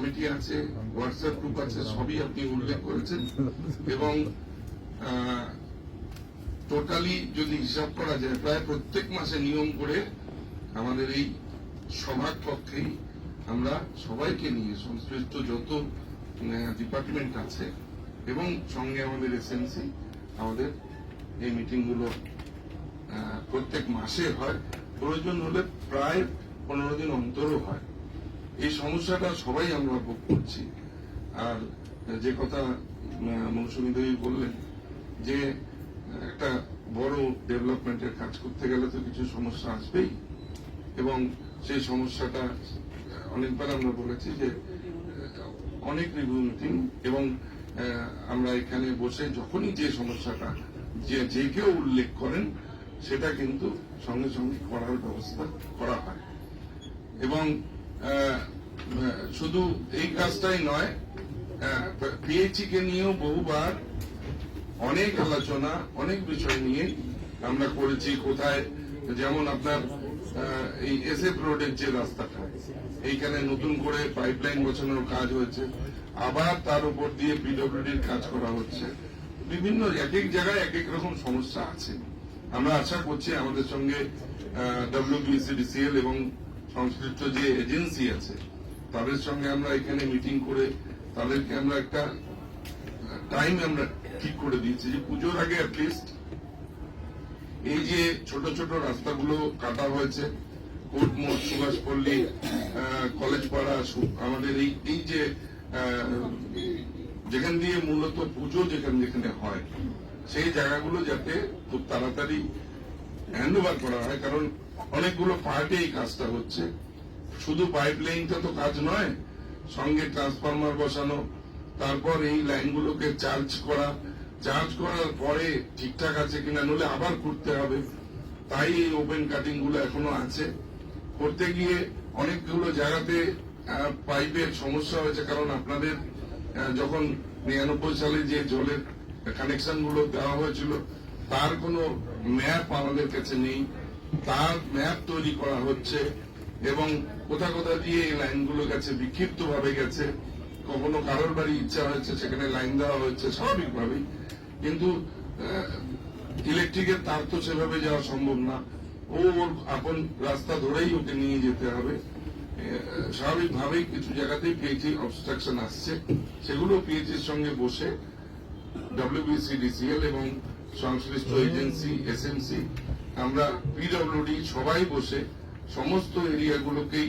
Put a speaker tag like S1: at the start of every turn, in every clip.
S1: Committee আছে WhatsApp group আছে, সবই আপনি উল্লেখ করেছেন। এবং টোটালি যদি হিসাব করা যায়, প্রায় প্রত্যেক মাসে নিয়ম করে আমাদের এই সভার পক্ষেই আমরা সবাইকে নিয়ে, সংশ্লিষ্ট যত ডিপার্টমেন্ট আছে, এবং সঙ্গে আমাদের এসএমসি আমাদের এই মিটিংগুলো প্রত্যেক মাসে হয়। প্রয়োজন হলে প্রায় পনেরো দিন অন্তরও হয়। এই সমস্যাটা সবাই আমরা ভোগ করছি। আর যে কথা মৌসুমী দেবী বললেন যে, একটা বড় ডেভেলপমেন্টের কাজ করতে গেলে তো কিছু সমস্যা আসবেই। এবং সেই সমস্যাটা, অনেকবার আমরা বলেছি যে, অনেক রিভিউ মিটিং এবং আমরা এখানে বসে যখনই যে সমস্যাটা, যে যে কেউ উল্লেখ করেন, সেটা কিন্তু সঙ্গে সঙ্গে করার ব্যবস্থা করা হয়। এবং শুধু এই কাজটাই নয় পিএইচি কে নিয়েও বহুবার অনেক আলোচনা, অনেক বিষয় নিয়ে আমরা করেছি কোথায়, যেমন আপনার এই এসএফ রোডের যে রাস্তাটা, এইখানে নতুন করে পাইপলাইন বসানোর কাজ হয়েছে। আবার তার উপর দিয়ে পিডব্লিউডির কাজ করা হচ্ছে। বিভিন্ন এক এক জায়গায় এক এক রকম সমস্যা আছে। আমরা আশা করছি আমাদের সঙ্গে ডব্লিউবিসিডিসিএল এবং সংশ্লিষ্ট যে এজেন্সি আছে তাদের সঙ্গে আমরা এখানে মিটিং করে তাদেরকে আমরা একটা টাইম আমরা ঠিক করে দিয়েছি যে পুজোর আগে অ্যাটলিস্ট এই যে ছোট ছোট রাস্তাগুলো কাটা হয়েছে, কোর্ট মোড়, সুভাষপল্লী কলেজ পাড়া আমাদের এই এই যে যেখান দিয়ে মূলত পুজো যেখানে যেখানে হয়, সেই জায়গাগুলো যাতে খুব তাড়াতাড়ি হ্যান্ড ওভার করা হয়, কারণ অনেকগুলো পার্টে এই কাজটা হচ্ছে। শুধু পাইপ লাইনটা তো কাজ নয়, সঙ্গে ট্রান্সফরমার বসানো, তারপর এই লাইনগুলোকে চার্জ করা। চার্জ করার পরে ঠিকঠাক আছে কিনা নলে আবার করতে হবে। তাই এই ওপেন কাটিংগুলো এখনও আছে। করতে গিয়ে অনেকগুলো জায়গাতে পাইপের সমস্যা হয়েছে। কারণ আপনাদের যখন নিরানব্বই সালে যে জলের কানেকশনগুলো দেওয়া হয়েছিল, তার কোনো ম্যাপ আমাদের কাছে নেই। তার ম্যাপ তৈরি করা হচ্ছে। এবং কোথা কোথা দিয়ে এই লাইনগুলো গেছে বিক্ষিপ্ত ভাবে গেছে, কখনো কারোর বাড়ি ইচ্ছা হয়েছে সেখানে লাইন দেওয়া হয়েছে, স্বাভাবিকভাবেই। কিন্তু ইলেকট্রিকের তার তো সেভাবে যাওয়া সম্ভব না। ও ওর আপন রাস্তা ধরেই ওকে নিয়ে যেতে হবে। স্বাভাবিকভাবেই কিছু জায়গাতেই পিএইচি অবস্ট্রাকশন আসছে। সেগুলো পিএইচির সঙ্গে বসে ডব্লিউবিসিডিসিএল এবং সংশ্লিষ্ট এজেন্সি এসএমসি আমরা পিডব্লিউডি সবাই বসে সমস্ত এরিয়াগুলোকেই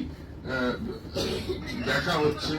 S1: দেখা হচ্ছে।